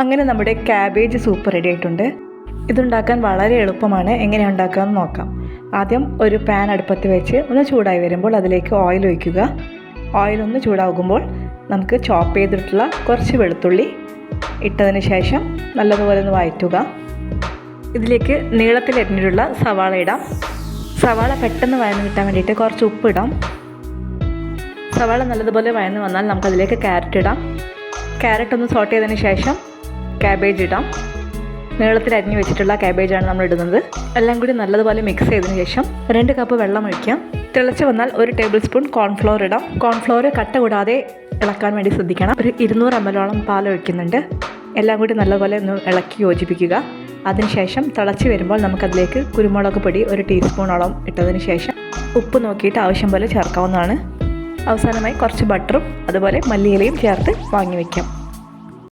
അങ്ങനെ നമ്മുടെ cabbage soup ready ആയിട്ടുണ്ട്. ഇതുണ്ടാക്കാൻ വളരെ എളുപ്പമാണ്. എങ്ങനെ ഉണ്ടാക്കാമെന്ന് നോക്കാം. ആദ്യം ഒരു പാൻ അടുപ്പത്ത് വെച്ച് ഒന്ന് ചൂടായി വരുമ്പോൾ അതിലേക്ക് ഓയിൽ ഒഴിക്കുക. ഓയിൽ ഒന്ന് ചൂടാകുമ്പോൾ നമുക്ക് ചോപ്പ് ചെയ്തിട്ടുള്ള കുറച്ച് വെളുത്തുള്ളി ഇട്ടതിന് ശേഷം നല്ലതുപോലെ ഒന്ന് വഴറ്റുക. ഇതിലേക്ക് നീളത്തിൽ എരിഞ്ഞിട്ടുള്ള സവാള ഇടാം. സവാള പെട്ടെന്ന് വഴന്ന് കിട്ടാൻ വേണ്ടിയിട്ട് കുറച്ച് ഉപ്പ് ഇടാം. സവാള നല്ലതുപോലെ വഴന്ന് വന്നാൽ നമുക്കതിലേക്ക് ക്യാരറ്റ് ഇടാം. ക്യാരറ്റ് ഒന്ന് സോട്ട് ചെയ്തതിന് ശേഷം ക്യാബേജ് ഇടാം. നീളത്തിൽ അരിഞ്ഞു വെച്ചിട്ടുള്ള ക്യാബേജാണ് നമ്മൾ ഇടുന്നത്. എല്ലാം കൂടി നല്ലതുപോലെ മിക്സ് ചെയ്തതിന് ശേഷം രണ്ട് കപ്പ് വെള്ളം ഒഴിക്കാം. തിളച്ച് വന്നാൽ ഒരു ടേബിൾ സ്പൂൺ കോൺഫ്ലോർ ഇടാം. കോൺഫ്ലോർ കട്ട കൂടാതെ ഇളക്കാൻ വേണ്ടി ശ്രദ്ധിക്കണം. ഒരു ഇരുന്നൂറ് എം എല്ലോളം പാൽ ഒഴിക്കുന്നുണ്ട്. എല്ലാം കൂടി നല്ലപോലെ ഒന്ന് ഇളക്കി യോജിപ്പിക്കുക. അതിനുശേഷം തിളച്ച് വരുമ്പോൾ നമുക്കതിലേക്ക് കുരുമുളക് പൊടി ഒരു ടീസ്പൂണോളം ഇട്ടതിന് ശേഷം ഉപ്പ് നോക്കിയിട്ട് ആവശ്യം പോലെ ചേർക്കാവുന്നതാണ്. അവസാനമായി കുറച്ച് ബട്ടറും അതുപോലെ മല്ലിയിലയും ചേർത്ത് വാങ്ങി വയ്ക്കാം